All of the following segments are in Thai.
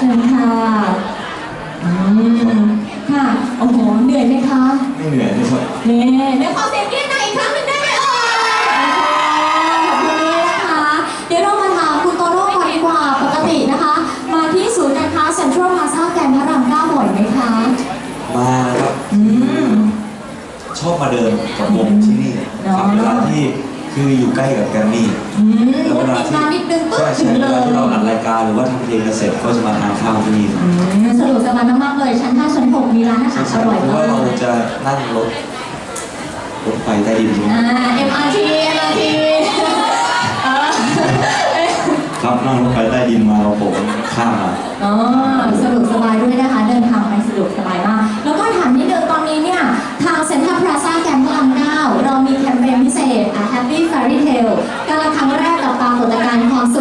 ชิญค่ะอืมค่ะ โอ้โห เหนื่อยไหมคะ ไม่เหนื่อยนะครับ นี่เดี๋ยวขอเสียงเรียกหน่อยอีกครั้งหนึ่งได้ไหมเอ่ยโอเคขอบคุณนี่นะคะ เดี๋ยวเรามาถามคุณโตโน่ก่อนดีกว่า ปกตินะคะ มาที่ศูนย์การค้าเซ็นทรัลพลาซ่าแกรนด์พระรามเก้าบ่อยไหมคะ มาครับ อืม ชอบมาเดินกับวงที่นี่ครับเนอะเวลาที่ คืออยู่ใกล้กับแกรมมี่อืมแล้วเวลาติดที่มานิดนึงปุ๊บใช่ถึใช่งเวเลลายที่เราอัดรายการหรือว่าทำเพลงกันเสร็จก็จะมาทานข้าวที่นี่อืมสะดวกสบายมากๆเลยชั้น 5 ชั้น 6 มีร้านอาหารอร่อยเพราะมาว่าเรากจะนั่งรถรถไฟใต้ดินใช่ไหมอ่า MRT MRT เออครับนั่งรถไฟใต้ดินมาเราผมข้ามมา อ๋อ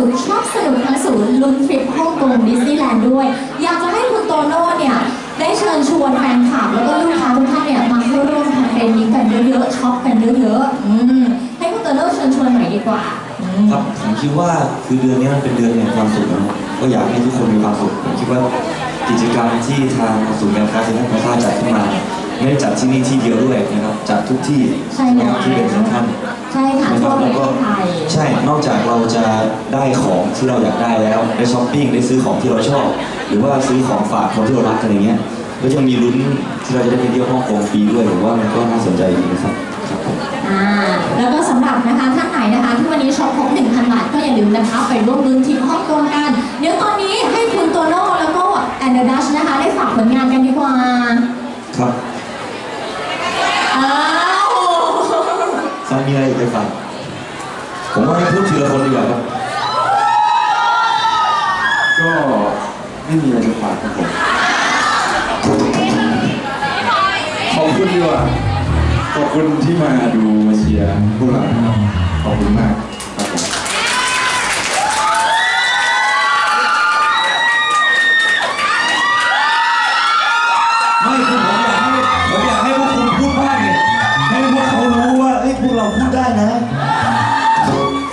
ณ์ความสุขชอบสนุกทั้งศูนย์ลุ้นทริปฮ่องกงดิสนีย์แลนด์ด้วย อยากจะให้คุณโตโน่เนี่ยได้เชิญชวนแฟนคลับแล้วก็ลูกค้าทุกท่านเนี่ยมาเข้าร่วมแคมเปญนี้กันเยอะๆช็อปกันเยอะๆอืมให้คุณโตโน่เชิญชวนหน่อยดีกว่าอืม ครับผมคิดว่าคือเดือนนี้มันเป็นเดือนแห่งความสุขนะครับก็อยากให้ทุกคนมีความสุขผมคิดว่ากิจกรรมที่ทางศูนย์การค้าเซ็นทรัลพลาซ่าจัดขึ้นมา ไม่ได้จัดที่นี่ที่เดียวด้วยนะครับจัดทุกที่ใช่แล้ว ที่เป็นสำคัญใช่ค่ะนะคทั่รัวบปแล้ระวเทก็ศไทย ใช่ นอกจากเราจะได้ของที่เราอยากได้แล้วได้ช้อปปิ้งได้ซื้อของที่เราชอบ หรือว่าซื้อของฝากคนที่เรารักอะไรเงี้ยก็ยังมีลุ้นที่เราจะได้ไปเที่ยวฮ่องกงฟรีด้วยผมว่ามันก็น่าสนใจดีนะครับครับผมอ่าแล้วก็สำหรับนะคะท่านไหนนะคะที่วันนี้ช็อปครบ1,000 บาทก็อย่าลืมนะคะไปร่วมลุ้นทีมฮ่องกงกัน เดี๋ยวตอนนี้ให้คุณโตโน่แล้วก็แอนเดอร์ดัชนะคะ ได้ฝากผลงาน ผมว่าให้พูดทีละคนดีกว่าครับ ก็ไม่มีอะไรจะฝากครับผม ขอบคุณดีกว่าขอบคุณที่มาดูมาเชียร์พวกเรานะครับขอบคุณมากครับผมไม่คือ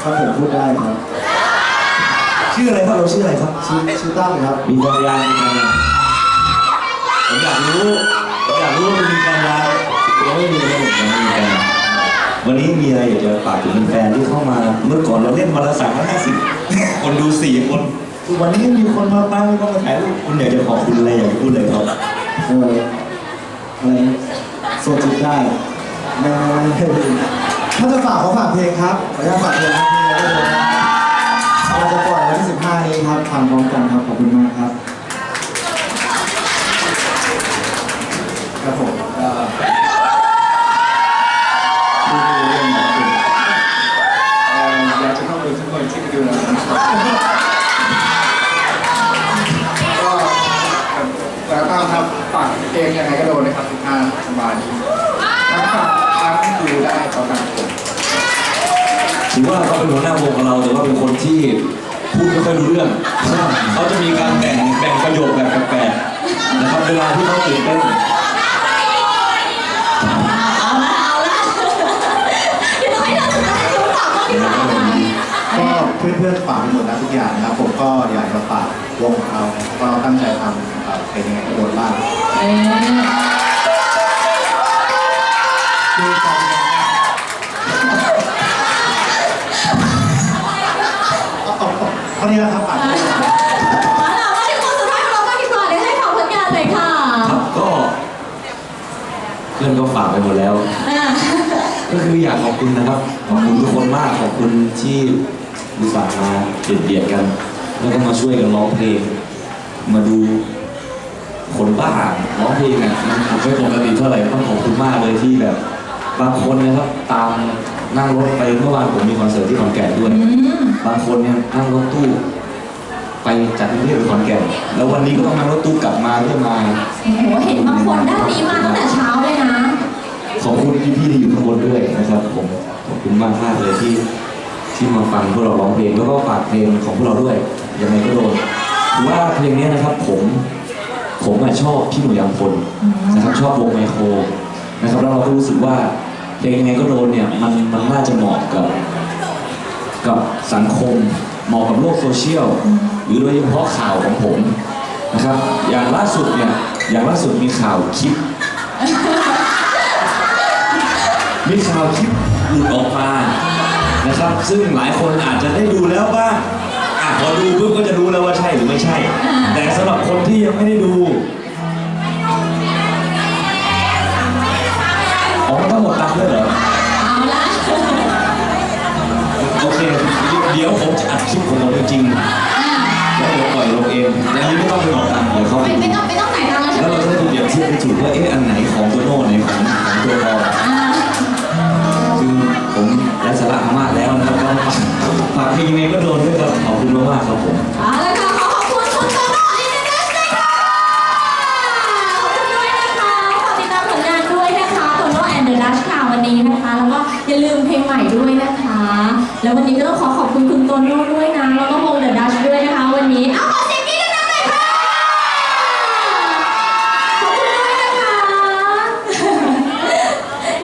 ครับผมพูดได้ครับ ชื่ออะไรครับเราชื่ออะไรครับชื่อชื่อตั้มครับมีภรรยามีภรรยาผมอยากรู้ผมอยากรู้ว่าคุณมีภรรยายังไม่มีเลยผมยังไม่มีแฟนวันนี้มีอะไรอยากจะฝากถึงแฟนๆที่เข้ามา เมื่อก่อนเราเล่นวันละสามร้อยห้าสิบคนดูสี่คนวันนี้มีคนมาบ้างก็มาถ่ายรูปคุณอยากจะขอบคุณอะไรอยากจะพูดอะไรเขาเอออะไรโซจิตได้ไม่ไม่ไม่ถ้าจะฝากเขาฝากเพลงครับขออนุญาตฝากเพลงครับ เราจะปล่อยวันที่15 นี้ครับทำพร้อมกันครับ ขอบคุณมากครับ ครับผมเอ่อดูดูเรื่องของคุณเอ่ออยากจะต้องดูทุกคนที่ไปดูนะครับก็แล้วก็ครับฝากเพลงยังไงก็โดนนะครับ15สายดีแล้วฝากทั้งดูได้ ถือว่าเขาเป็นหัวหน้าวงของเราแต่ว่าเป็นคนที่พูดไม่ค่อยรู้เรื่องเขาจะมีการแบ่งแบ่งประโยคแบบแปลกๆนะครับเวลาที่เขาตื่นเต้นเอาละเอาละเดี๋ยวให้เราท้ายดูฝากบ้างดีกว่าค่ะก็เพื่อนๆฝากไปหมดแล้วทุกอย่างนะครับ ผมก็อยากจะฝากวงของเราก็เราตั้งใจทำนะครับเป็นยังไงก็โดนบ้าง เออ เท่านี้นะครับฝากด้วยนะครับเอาล่ะมาถึงคนสุดท้ายของเราบ้างดีกว่าเดี๋ยวให้ฝากผลงานเลยค่ะครับก็เพื่อนก็ฝากไปหมดแล้ว อ่าก็คืออยากขอบคุณนะครับ ขอบคุณทุกคนมาก ขอบคุณที่อุตส่าห์มาเบียดเบียดกัน แล้วก็มาช่วยกันร้องเพลง มาดูคนบ้าร้องเพลงอะมันไม่ปกติเท่าไหร่ต้องขอบคุณมากเลยที่แบบ บางคนนะครับตาม นั่งรถไปเมื่อวานผมมีคอนเสิร์ตที่ขอนแก่นด้วยอืมบางคนเนี่ยนั่งรถตู้ ไปจากกรุงเทพไปขอนแก่น แล้ววันนี้ก็ต้องนั่งรถตู้กลับมาเพื่อมาโอ้โหเห็นบางคนด้านนี้มาตั้งแต่เช้าเลยนะ ขอบคุณพี่ๆที่อยู่ข้างบนด้วยนะครับผมขอบคุณมากมากๆเลยที่ที่มาฟังพวกเราร้องเพลงแล้วก็ฝากเพลงของพวกเราด้วยยังไงก็โดนถือว่าเพลงนี้นะครับผมผมอะชอบพี่หนุ่ยอัมพลนะครับชอบวงไมโครนะครับแล้วเราก็รู้สึกว่า เพลงยังไงก็โดนเนี่ยมันมันน่าจะเหมาะกับกับสังคมเหมาะกับโลกโซเชียล หรือโดยเฉพาะข่าวของผมนะครับอย่างล่าสุดเนี่ยอย่างล่าสุดมีข่าวคลิป มีข่าวคลิปหลุดออกมานะครับ ซึ่งหลายคนอาจจะได้ดูแล้วบ้างอะพอดูปุ๊บก็จะรู้แล้วว่าใช่หรือไม่ใช่ แต่สำหรับคนที่ยังไม่ได้ดู นี้ก็ต้องขอขอบคุณคุณโตโน่ด้วยนะแล้วก็